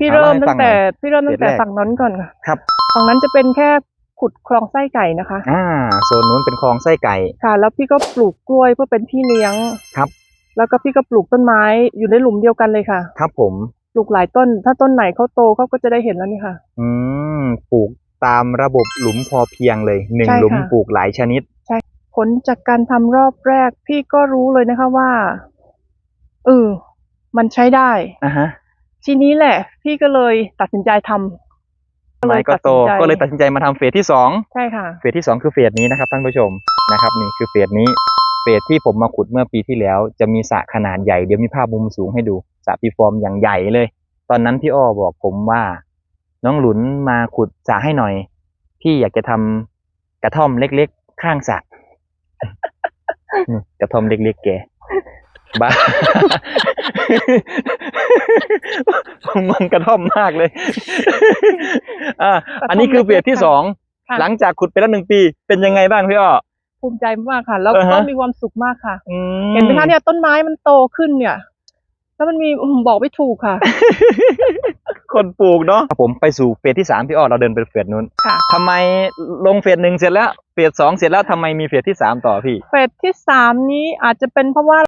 พี่อ่าเริ่มเล่าให้ตั้ฟังงแต่หน่อยพี่เริ่มตั้งแต่เฟสแรกฝั่งนั้นก่อนค่ะครับฝั่งนั้นจะเป็นแค่ขุดคลองไส้ไก่นะคะ อ่าโซนนู้นเป็นคลองไส้ไก่ ค่ะ แล้วพี่ก็ปลูกกล้วยเพื่อเป็นที่เลี้ยง ครับ แล้วก็พี่ก็ปลูกต้นไม้อยู่ในหลุมเดียวกันเลยค่ะ ครับผม ปลูกหลายต้น ถ้าต้นไหนเขาโตเขาก็จะได้เห็นแล้วนี่ค่ะ อืม ปลูกตามระบบหลุมพอเพียงเลยหนึ่งใช่หลุมค่ะปลูกหลายชนิดผลจากการทำรอบแรกพี่ก็รู้เลยนะคะว่า เออ มันใช้ได้อะฮะ ทีนี้แหละ พี่ก็เลยตัดสินใจทำไม้ก็โตตัดสินใจก็เลยตัดสินใจมาทำเฟสที่สองใช่ค่ะเฟสที่สองคือเฟสนี้นะครับท่านผู้ชมนะครับนี่คือเฟสนี้เฟสที่ผมมาขุดเมื่อปีที่แล้ว จะมีสระขนาดใหญ่เดี๋ยวมีภาพมุมสูงให้ดูสระปีฟอร์มอย่างใหญ่เลย ตอนนั้นพี่อ้อบอกผมว่า น้องหลุนมาขุดสระให้หน่อย พี่อยากจะทำกระท่อมเล็กๆ ข้างสระนี่กระท่อมเล็กๆแกบ้าผมมองกระท่อมมากเลย อ่า อันนี้คือเฟสที่สองค่ะ หลังจากขุดไปแล้วหนึ่งปี เป็นยังไงบ้างพี่อ้อ ภูมิใจมากค่ะ แล้วอ่าก็ฮะ มีความสุขมากค่ะ อืเห็นไหมคะเนี่ยต้นไม้มันโตขึ้นเนี่ย แล้วมันมีอืมบอกไม่ถูกค่ะ คนปลูกเนาะผมไปสู่เฟสที่สามพี่อ้อเราเดินไปเฟสนู้นค่ะ ทำไมลงเฟสหนึ่งเสร็จแล้วเฟสสองเสร็จแล้วทำไมมีเฟสที่สามต่อพี่ เฟสที่สามนี้อาจจะเป็นเพราะว่า